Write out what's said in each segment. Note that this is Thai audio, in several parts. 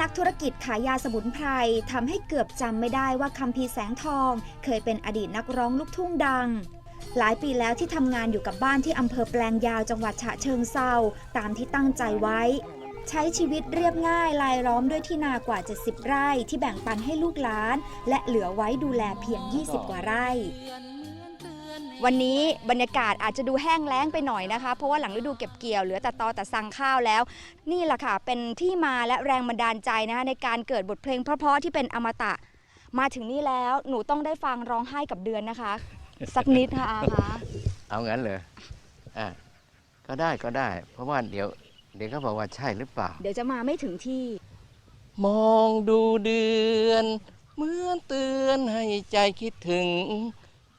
นักธุรกิจขายยาสมุนไพรทำให้เกือบจำไม่ได้ว่าคัมพีร์แสงทอง เคยเป็นอดีตนักร้องลูกทุ่งดัง หลายปีแล้วที่ทำงานอยู่กับบ้านที่อำเภอแปลงยาวจังหวัดฉะเชิงเซาตามที่ตั้งใจไว้ ใช้ชีวิตเรียบง่ายลายล้อมด้วยที่นากว่า 70 ไร่ที่แบ่งปันให้ลูกหลาน และเหลือไว้ดูแลเพียง 20 กว่าไร่ วันนี้บรรยากาศอาจจะดูแห้งแล้งไปหน่อยนะคะ เพราะว่าหลังฤดูเก็บเกี่ยวเหลือแต่ตอแต่สั่งข้าวแล้ว นี่แหละค่ะ เป็นที่มาและแรงบันดาลใจนะคะในการเกิดบทเพลงเพราะๆที่เป็นอมตะ มาถึงนี่แล้วหนูต้องได้ฟังร้องไห้กับเดือนนะคะ สักนิดค่ะอาคะเอางั้นเลยอะก็ได้ก็ได้ เพราะว่าเดี๋ยวเดี๋ยวเขาบอกว่าใช่หรือเปล่า เดี๋ยวจะมาไม่ถึงที่ มองดูเดือน เหมือนเตือนให้ใจคิดถึง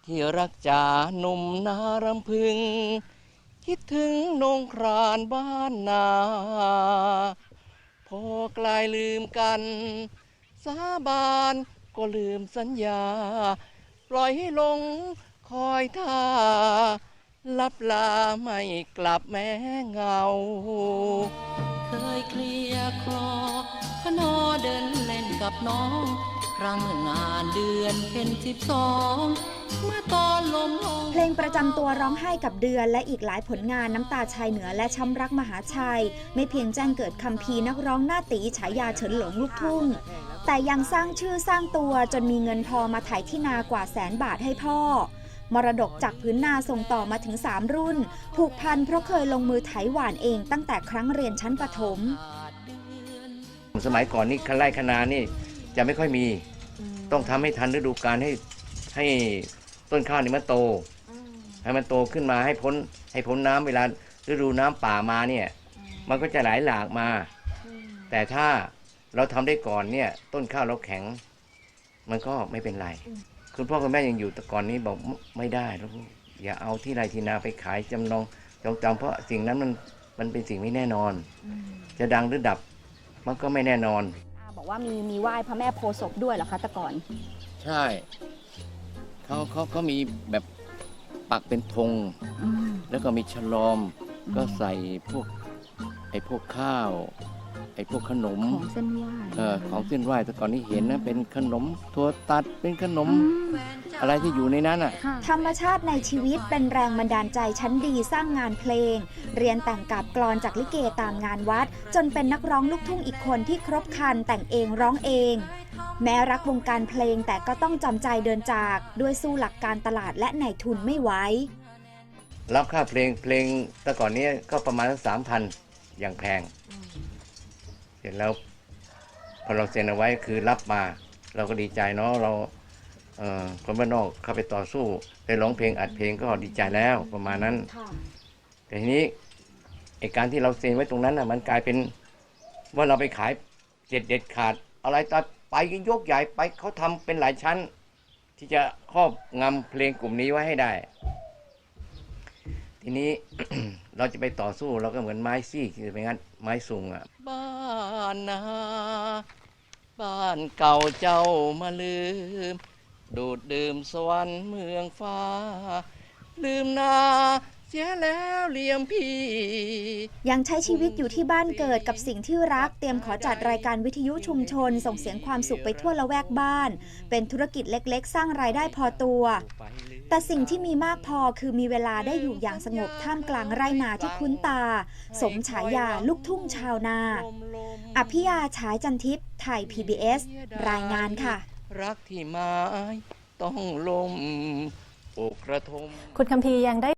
ที่รักจาหนุ่มนารำพึง คิดถึงนงครานบ้านนา พอกลายลืมกัน สาบานก็ลืมสัญญา ปล่อยให้ลงคอยท่าลับลาไม่กลับแม้เงา เคยเคลียคลอขนอเดินเล่นกับน้อง ครั้งงานเดือนเพ็ญสิบสองเมื่อตอนลมลงเพลงประจำตัวร้องไห้กับเดือนและอีกหลายผลงานน้ำตาชายเหนือและช้ำรักมหาชัย ไม่เพียงแจ้งเกิดคัมภีร์นักร้องหน้าตีฉายาเฉินหลงลูกทุ่ง แต่ยังสร้างชื่อสร้างตัวจนมีเงินพอมาไถ่ายที่นากว่าแสนบาทให้พ่อมรดกจากพื้นนาส่งต่อมาถึง 3 รุ่น ผูกพันเพราะเคยลงมือไถหวานเองตั้งแต่ครั้งเรียนชั้นประถม สมัยก่อนนี่คันไร่คนานี่ จะไม่ค่อยมี ต้องทำให้ทันฤดูกาลให้ให้ต้นข้าวนี่มันโต ให้มันโตขึ้นมาให้พ้นให้พ้นน้ำเวลาฤดูน้ำป่ามาเนี่ย มันก็จะไหลหลากมา แต่ถ้าเราทำได้ก่อนเนี่ย ต้นข้าวเราแข็ง มันก็ไม่เป็นไรคุณพ่อคุณแม่ยังอยู่แต่ก่อนนี้บอกไม่ไม่ได้แล้วอย่าเอาที่ไรที่นาไปขายจำนองจองจำเพราะสิ่งนั้นมันมันเป็นสิ่งไม่แน่นอน จะดังหรือดับมันก็ไม่แน่นอนอาบอก ว่ามีมีไหว้พระแม่โพธิ์ศพด้วยเหรอคะแต่ก่อน ใช่เขาเขาเขามีแบบปักเป็นธงแล้วก็มีฉลอม ก็ใส่พวกไอ้พวกข้าว ไอ้พวกขนมของเส้นไหว้เออของเส้นไหว้แต่ก่อนนี้เห็นนะเป็นขนมถั่วตัดเป็นขนมอะไรที่อยู่ในนั้นอะ ธรรมชาติในชีวิตเป็นแรงบันดาลใจชั้นดีสร้างงานเพลง เรียนแต่งกับกลอนจากลิเกตามงานวัด จนเป็นนักร้องลูกทุ่งอีกคนที่ครบครันแต่งเองร้องเอง แม้รักวงการเพลงแต่ก็ต้องจำใจเดินจากด้วยสู้หลักการตลาดและนายทุนไม่ไหวรับค่าเพลงเพลงแต่ก่อนนี้ก็ประมาณสามพันอย่างแพงเส ร็จแล้วพอเราเซ็นเอาไว้คือรับมา เราก็ดีใจเนาะเราเอ่อคนบ้านนอกเข้าไปต่อสู้ไปร้องเพลงอัดเพลงก็ดีใจแล้วประมาณนั้นแต่ทีนี้ไอการที่เราเซ็นไว้ตรงนั้นน่ะ มันกลายเป็นว่าเราไปขายเด็ดเด็ดขาด อะไรตัดไปกันยกใหญ่ไปเขาทำเป็นหลายชั้น ที่จะครอบงำเพลงกลุ่มนี้ไว้ให้ได้ ทีนี้เราจะไปต่อสู้เราก็เหมือนไม้ซี่ที่จะไปงัดไม้สูงอะบ้านนา บ้านเก่าเจ้ามาลืม ดูดดื่มสวรรค์เมืองฟ้า ลืมนาเสียแล้วเลี่ยมพี่ยังใช้ชีวิตอยู่ที่บ้านเกิดกับสิ่งที่รัก เตรียมขอจัดรายการวิทยุชุมชน ส่งเสียงความสุขไปทั่วละแวกบ้าน เป็นธุรกิจเล็กๆ สร้างรายได้พอตัว แต่สิ่งที่มีมากพอคือมีเวลาได้อยู่อย่างสงบท่ามกลางไร่นาที่คุ้นตา สมฉายาลูกทุ่งชาวนา อภิยาฉายจันทิพย์ไทย PBS รายงานค่ะ รักที่ไม้ต้องลมอกกระทม คุณคัมพีร์ยังได้